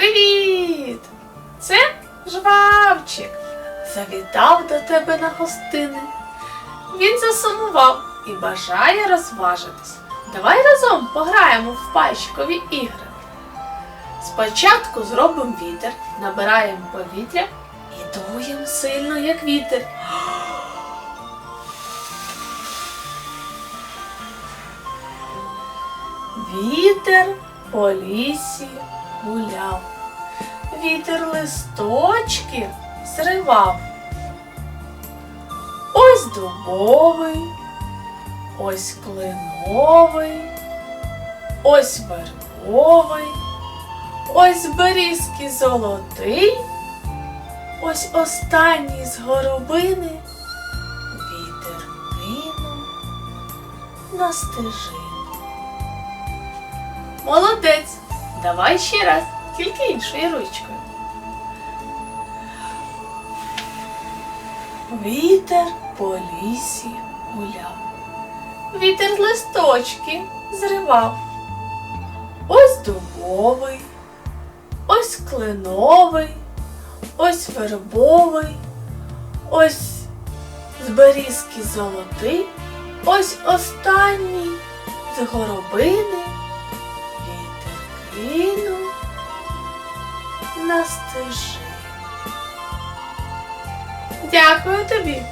Привіт! Це жвавчик. Завітав до тебе на гостини. Він засумував і бажає розважитись. Давай разом пограємо в пальчикові ігри. Спочатку зробимо вітер, набираємо повітря і дуємо сильно, як вітер. Вітер по лісі гуляв, вітер листочки зривав. Ось дубовий, ось клиновий, ось вербовий, ось берізки золотий, ось останній з горобини вітер кинув на стежину. Молодець! Давай ще раз, тільки іншою ручкою. Вітер по лісі гуляв. Вітер листочки зривав. Ось дубовий, ось кленовий, ось вербовий, ось з берізки золотий, ось останній з горобини. На стежину. Дякую тобі.